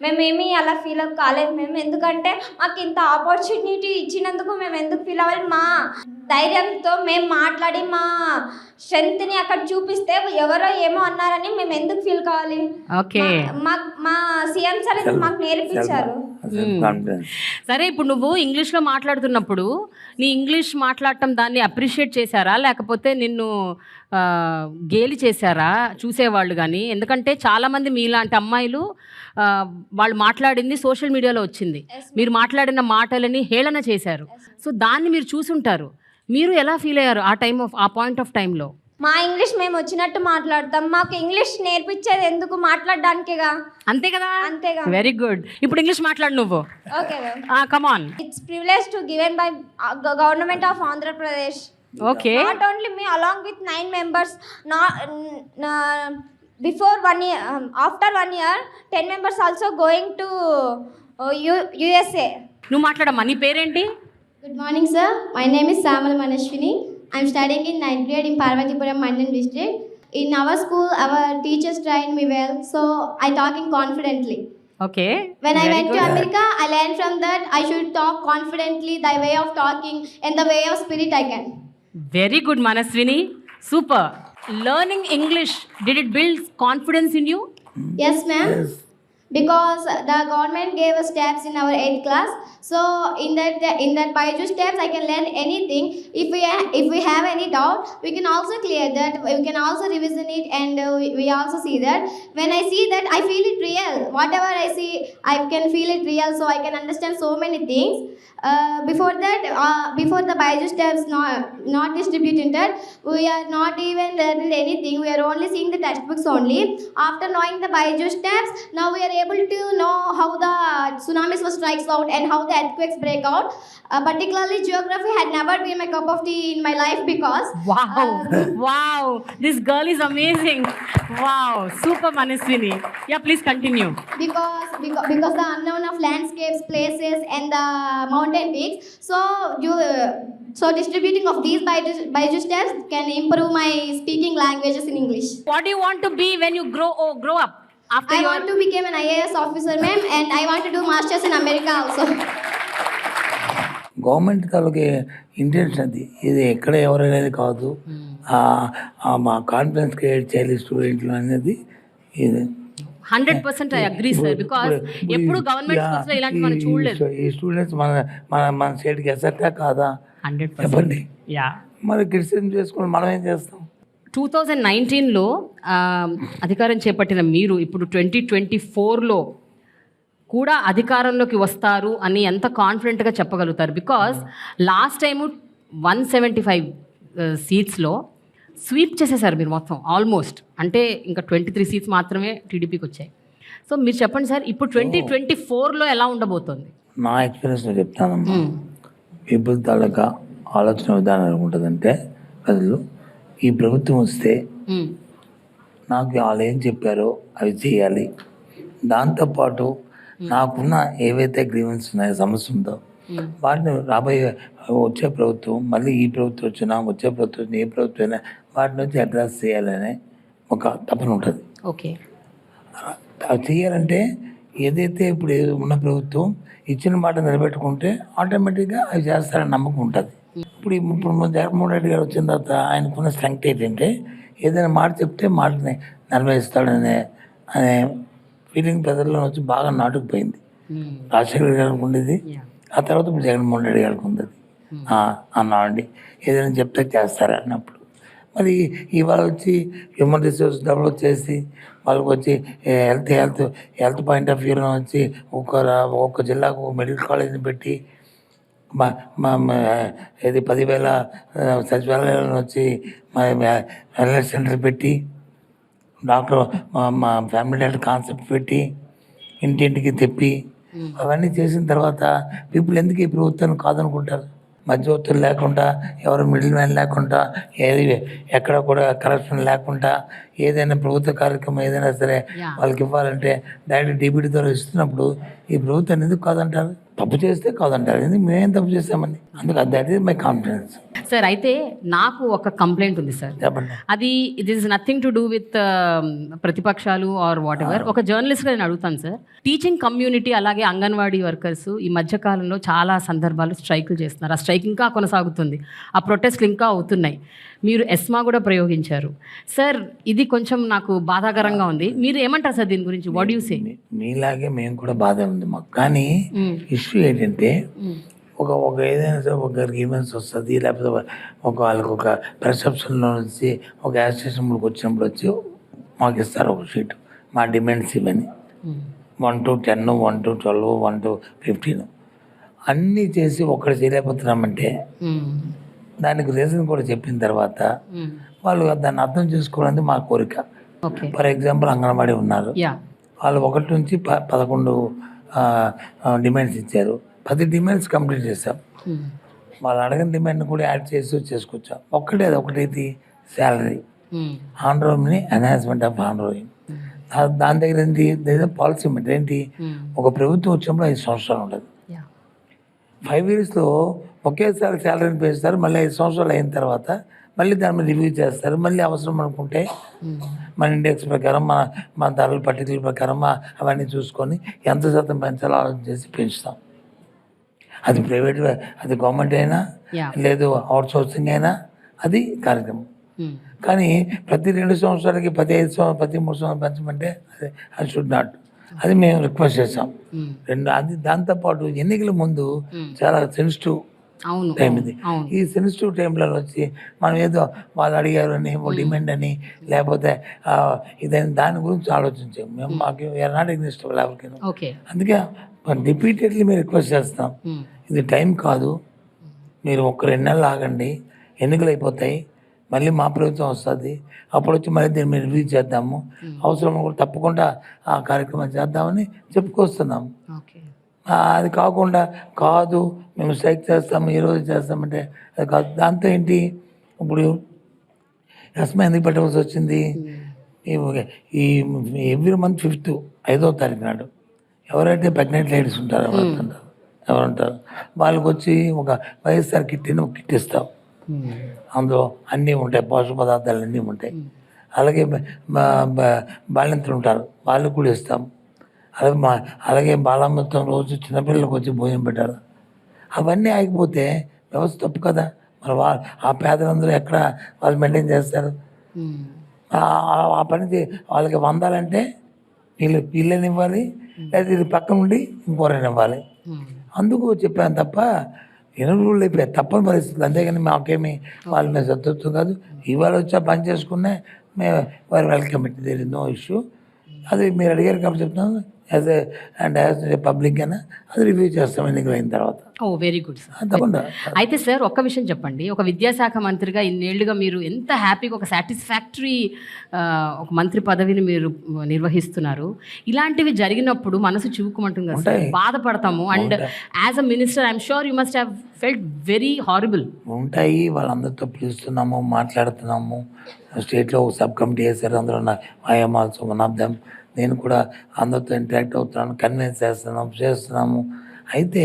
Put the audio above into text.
మేమేమి అలా ఫీల్ కాలేదు మేము ఎందుకంటే మాకు ఇంత ఆపర్చునిటీ ఇచ్చినందుకు మేము ఎందుకు ఫీల్ అవ్వాలి? మా ధైర్యంతో మేము మాట్లాడి మా స్ట్రెంగ్త్ని అక్కడ చూపిస్తే ఎవరో ఏమో అన్నారని మేము ఎందుకు ఫీల్ కావాలి? ఓకే. మా మా సీఎం సార్ మాకు నేర్పించారు. కాన్ఫిడెన్స్ సరే ఇప్పుడు నువ్వు ఇంగ్లీష్లో మాట్లాడుతున్నప్పుడు నీ ఇంగ్లీష్ మాట్లాడటం దాన్ని అప్రిషియేట్ చేశారా? లేకపోతే నిన్ను గేలి చేశారా? చూసేవాళ్ళు కానీ ఎందుకంటే చాలామంది మీలాంటి అమ్మాయిలు వాళ్ళు మాట్లాడింది సోషల్ మీడియాలో వచ్చింది. మీరు మాట్లాడిన మాటలని హేళన చేశారు. సో దాన్ని మీరు చూసుంటారు. మీరు ఎలా ఫీల్ అయ్యారు ఆ టైం ఆఫ్ ఆ పాయింట్ ఆఫ్ టైంలో మా ఇంగ్లీష్ మేము వచ్చినట్టు మాట్లాడతాం. మాకు ఇంగ్లీష్ నేర్పించేది ఎందుకు మాట్లాడడానికిగా? అంతే కదా? అంతేగా. వెరీ గుడ్ ఇప్పుడు ఇంగ్లీష్ మాట్లాడు నువ్వు. Okay come on it's privilege to given by government of Andhra Pradesh okay not only me along with nine members not uh, before one year um, after one year 10 members also going to uh, U- usa నువ్వు మాట్లాడమ్మా నీ పేరేంటి Good morning, sir. My name is Samal Manashwini. I'm studying in ninth grade in Parvatipuram, Mandan district. In our school, our teachers trained me well, so I talking confidently. Okay When I went to America, I learned from that I should talk confidently, the way of talking and the way of spirit I can. Very good, Manaswini. Super. Learning English, did it build confidence in you? Yes, ma'am. Yes. Because the government gave us steps in our eighth class, so in that in that Baiju steps, I can learn anything. If we if we have any doubt, we can also clear that. We can also revision it, and uh, we, we also see that. When I see that, I feel it real. Whatever I see, I can feel it real, so I can understand so many things. Uh, before that, uh, before the Baiju steps not not distributed, we are not even learning anything. We are only seeing the textbooks only. After knowing the Baiju steps, now we are able to know how the tsunamis were strikes out and how the earthquakes break out. Uh, particularly, geography had never been my cup of tea in my life because. Wow! Uh, wow! This girl is amazing. Wow! Super Manaswini. Yeah, please continue. Because, because because the unknown of landscapes, places, and the mountain peaks. So you. Uh, so distributing of these digestives can improve my speaking languages in English. What do you want to be when you grow oh, grow up? After I your want to become an IAS officer, ma'am, and I want to do masters in America also. Government తాలూకు intention అది. ఇది ఎక్కడ ఎవరనేది కాదు. ఆ మా confidence create చేయాలి స్టూడెంట్లు అనేది ఇది. Hundred percent I agree sir because ఎప్పుడు గవర్నమెంట్ ఇలాంటి మనం చూడలేదు. ఈ స్టూడెంట్స్ మన మన మన స్టేట్కి ఎసెట్టా కాదా? హండ్రెడ్ చెప్పండి యా మరి క్రిటిసిజం చేసుకుని మనం ఏం చేస్తాం? టూ థౌజండ్ నైన్టీన్లో అధికారం చేపట్టిన మీరు ఇప్పుడు ట్వంటీ ట్వంటీ ఫోర్లో కూడా అధికారంలోకి వస్తారు అని ఎంత కాన్ఫిడెంట్గా చెప్పగలుగుతారు? Because last time one seventy five సీట్స్లో sweep చేసేసారు మీరు మొత్తం ఆల్మోస్ట్ అంటే ఇంకా ట్వంటీ త్రీ సీట్స్ మాత్రమే టీడీపీకి వచ్చాయి. సో మీరు చెప్పండి సార్ ఇప్పుడు ట్వంటీ ట్వంటీ ఫోర్లో ఎలా ఉండబోతోంది? నా ఎక్స్పీరియన్స్లో చెప్తానమ్మా. పీపుల్ తాలూకా ఆలోచన విధానం ఉంటుందంటే ప్రజలు ఈ ప్రభుత్వం వస్తే. నాకు వాళ్ళు ఏం చెప్పారో అవి చేయాలి. దాంతోపాటు నాకున్న ఏవైతే గ్రీవెన్స్ ఉన్నాయో సమస్య ఉందో వాటిని రాబోయే వచ్చే ప్రభుత్వం మళ్ళీ ఈ ప్రభుత్వం వచ్చినా వచ్చే ప్రభుత్వం వచ్చినా, ఏ ప్రభుత్వం అయినా వాటి నుంచి అడ్రస్ చేయాలనే ఒక తపన ఉంటుంది. ఓకే. అవి చేయాలంటే ఏదైతే ఇప్పుడు ఉన్న ప్రభుత్వం ఇచ్చిన మాట నిలబెట్టుకుంటే ఆటోమేటిక్గా అవి చేస్తారని నమ్మకం ఉంటుంది. ఇప్పుడు ఇప్పుడు మన జగన్మోహన్ రెడ్డి గారు వచ్చిన తర్వాత ఆయనకున్న స్ట్రెంగ్త్ ఏంటంటే ఏదైనా మాట చెప్తే మాటని నెరవేరుస్తాడనే అనే ఫీలింగ్ ప్రజల్లో వచ్చి బాగా నాటుకుపోయింది. మ్మ్. రాజశేఖర్ గారికి ఉండేది. ఆ తర్వాత ఇప్పుడు జగన్మోహన్ రెడ్డి గారికి ఉంది అన్నామండి ఏదైనా చెప్తే చేస్తారు అన్నప్పుడు. మరి ఇవాళ వచ్చి హ్యూమన్ రిసోర్స్ డెవలప్ చేసి వాళ్ళకి వచ్చి health health health point of వ్యూలో వచ్చి ఒక రా- ఒక్క జిల్లాకు మెడికల్ కాలేజీని పెట్టి మా మా ఇది పదివేల సచివాలయాలను వచ్చి మా వెల్నెస్ సెంటర్ పెట్టి డాక్టర్ మా మా ఫ్యామిలీ డాక్టర్ కాన్సెప్ట్ పెట్టి ఇంటింటికి తెప్పి అవన్నీ చేసిన తర్వాత పీపుల్ ఎందుకు ఈ ప్రభుత్వాన్ని కాదనుకుంటారు? మధ్యవర్తులు లేకుండా ఎవరు మిడిల్ మ్యాన్ లేకుండా ఏది ఎక్కడ కూడా కరప్షన్ లేకుండా ఏదైనా ప్రభుత్వ కార్యక్రమం ఏదైనా సరే. వాళ్ళకి ఇవ్వాలంటే డైరెక్ట్ డీబీటీ ద్వారా ఇస్తున్నప్పుడు ఈ ప్రభుత్వం ఎందుకు కాదంటారు? తప్పు చేస్తే కాదంటారు. ఎందుకు మేమేం తప్పు చేస్తామని అందుకు that is my confidence sir అయితే నాకు ఒక కంప్లైంట్ ఉంది సార్ అది it is nothing to do with ప్రతిపక్షాలు ఆర్ వాట్ ఎవర్ ఒక జర్నలిస్ట్గా నేను అడుగుతాను సార్ టీచింగ్ కమ్యూనిటీ అలాగే అంగన్వాడీ వర్కర్స్ ఈ మధ్య కాలంలో చాలా సందర్భాలు స్ట్రైకులు చేస్తున్నారు. ఆ స్ట్రైక్ ఇంకా కొనసాగుతుంది. ఆ ప్రొటెస్ట్లు ఇంకా అవుతున్నాయి. మీరు ఎస్మా కూడా ప్రయోగించారు. సార్ ఇది కొంచెం నాకు బాధాకరంగా ఉంది. మీరు ఏమంటారు సార్ దీని గురించి? వాట్ యూ సే మీ- మీలాగే మేము కూడా బాధ ఉంది మాకు. కానీ ఇష్యూ ఏంటంటే ఒక ఒక ఏదైనా సరే ఒక గ్రీవెన్స్ వస్తుంది లేకపోతే ఒక వాళ్ళకి ఒక పెర్సెప్షన్లో నుంచి ఒక యాసోసియేషన్కి వచ్చినప్పుడు వచ్చి మాకు ఇస్తారు ఒక షీట్ మా డిమాండ్స్ ఇవన్నీ. One two ten one two twelve one two fifteen అన్నీ చేసి ఒక్కటి చేయలేకపోతున్నామంటే దానికి రీజన్ కూడా చెప్పిన తర్వాత వాళ్ళు దాన్ని అర్థం చేసుకోవడానికి మా కోరిక. ఫర్ ఎగ్జాంపుల్ అంగన్వాడీ ఉన్నారు. వాళ్ళు ఒకటి నుంచి పదకొండు డిమాండ్స్ ఇచ్చారు. పది డిమాండ్స్ కంప్లీట్ చేసాం వాళ్ళు అడగని డిమాండ్ కూడా యాడ్ చేసి చేసుకొచ్చాం. ఒక్కటే అది ఒకటైతే శాలరీ ఆన్ రోమ్ని ఎన్హాన్స్మెంట్ ఆఫ్ ఆన్ రోయింగ్ దాని దగ్గర ఏంటి? దగ్గర పాలసీ ఏంటి? ఒక ప్రభుత్వం వచ్చినప్పుడు ఐదు సంవత్సరాలు ఉండదు. ఫైవ్ ఇయర్స్లో ఒకేసారి శాలరీని పెంచుతారు మళ్ళీ ఐదు సంవత్సరాలు అయిన తర్వాత మళ్ళీ దాని మీద రివ్యూ చేస్తారు. మళ్ళీ అవసరం అనుకుంటే మన ఇండెక్స్ ప్రకారం మన మన ధరల పట్టికల ప్రకారం అవన్నీ చూసుకొని ఎంత శాతం పెంచాలో ఆలోచన చేసి పెంచుతాం. అది ప్రైవేట్ అది గవర్నమెంట్ అయినా లేదు అవుట్ సోర్సింగ్ అయినా అది కార్యక్రమం. కానీ ప్రతి రెండు సంవత్సరాలకి పది ఐదు సంవత్సరాలు ప్రతి మూడు సంవత్సరాలు పెంచమంటే అది అది షుడ్ నాట్ అది మేము రిక్వెస్ట్ చేసాం రెండు అది దాంతోపాటు ఎన్నికల ముందు చాలా సెన్సిటివ్ టైం ఇది. అవును. ఈ సెన్సిటివ్ టైంలో వచ్చి మనం ఏదో వాళ్ళు అడిగారు అని డిమాండ్ అని లేకపోతే ఇదని దాని గురించి ఆలోచించాం. మేము మాకు నాట్ ఎగ్నిస్ట్ ఎవరికి అందుకే రిపీటెడ్లీ మేము రిక్వెస్ట్ చేస్తాం. ఇది టైం కాదు. మీరు ఒక రెండు నెలలు ఆగండి. ఎన్నికలు అయిపోతాయి. మళ్ళీ మా ప్రభుత్వం వస్తుంది. అప్పుడు వచ్చి మళ్ళీ దీన్ని మేము రివ్యూ చేద్దాము. అవసరం కూడా తప్పకుండా ఆ కార్యక్రమం చేద్దామని చెప్పుకొస్తున్నాం ఓకే. ఆ, అది కాకుండా కాదు మేము స్ట్రైక్ చేస్తాము ఈ రోజు చేస్తామంటే అది కాదు. దాంతో ఏంటి? ఇప్పుడు రస్మ ఎందుకు పెట్టవలసి వచ్చింది? ఈ- ఎవ్రీ మంత్ ఫిఫ్త్ ఐదో తారీఖు నాడు ఎవరైతే ప్రెగ్నెంట్ లేడీస్ ఉంటారో ఎవరు ఉంటారు ఎవరు ఉంటారు వాళ్ళకి వచ్చి ఒక వైఎస్ఆర్ కిట్ అని ఒక కిట్ ఇస్తాం. అందులో అన్నీ ఉంటాయి పోషక పదార్థాలు అన్నీ ఉంటాయి. అలాగే బ- బ- బాలింతలు ఉంటారు వాళ్ళకి కూడా ఇస్తాం. అలాగే మా అలాగే బాలమృతం రోజు చిన్నపిల్లలకు వచ్చి భోజనం పెట్టాలి అవన్నీ ఆగిపోతే వ్యవస్థ తప్పు కదా. మరి వా ఆ పేదలందరూ ఎక్కడ వాళ్ళు మెయింటైన్ చేస్తారు? ఆ- పని వాళ్ళకి వందాలంటే వీళ్ళు వీళ్ళని ఇవ్వాలి లేదా ఇది పక్కన ఉండి ఇంకోరైనా ఇవ్వాలి. అందుకు చెప్పాను తప్ప ఎన్ని రూళ్ళు అయిపోయాయి తప్పని పరిస్థితులు. అంతేగాని మాకేమి వాళ్ళ మీద సత్తుత్వం కాదు. ఇవాళ వచ్చా పని చేసుకునే మేము వారు welcome it there no issue అది మీరు అడిగారు కాబట్టి చెప్తున్నాను. As a and as a public అయినా అది రివ్యూ చేస్తాం ఎన్నికలు అయిన తర్వాత. ఓ వెరీ గుడ్ సార్ తప్పకుండా. అయితే సార్ ఒక్క విషయం చెప్పండి. ఒక విద్యాశాఖ మంత్రిగా ఇన్నేళ్ళుగా మీరు ఎంత హ్యాపీగా ఒక సాటిస్ఫాక్టరీ ఒక మంత్రి పదవిని మీరు నిర్వహిస్తున్నారు. ఇలాంటివి జరిగినప్పుడు మనసు చివుకుమంటుంది కదా sir. బాధపడతాము. And as a minister I'm sure you must have felt very horrible ఉంటాయి. వాళ్ళందరితో పిలుస్తున్నాము మాట్లాడుతున్నాము. స్టేట్లో ఒక సబ్ కమిటీ వేశారు. అందులో I'm also one of them నేను కూడా అందరితో ఇంటరాక్ట్ అవుతున్నాను కన్విన్స్ చేస్తున్నాము చేస్తున్నాము. అయితే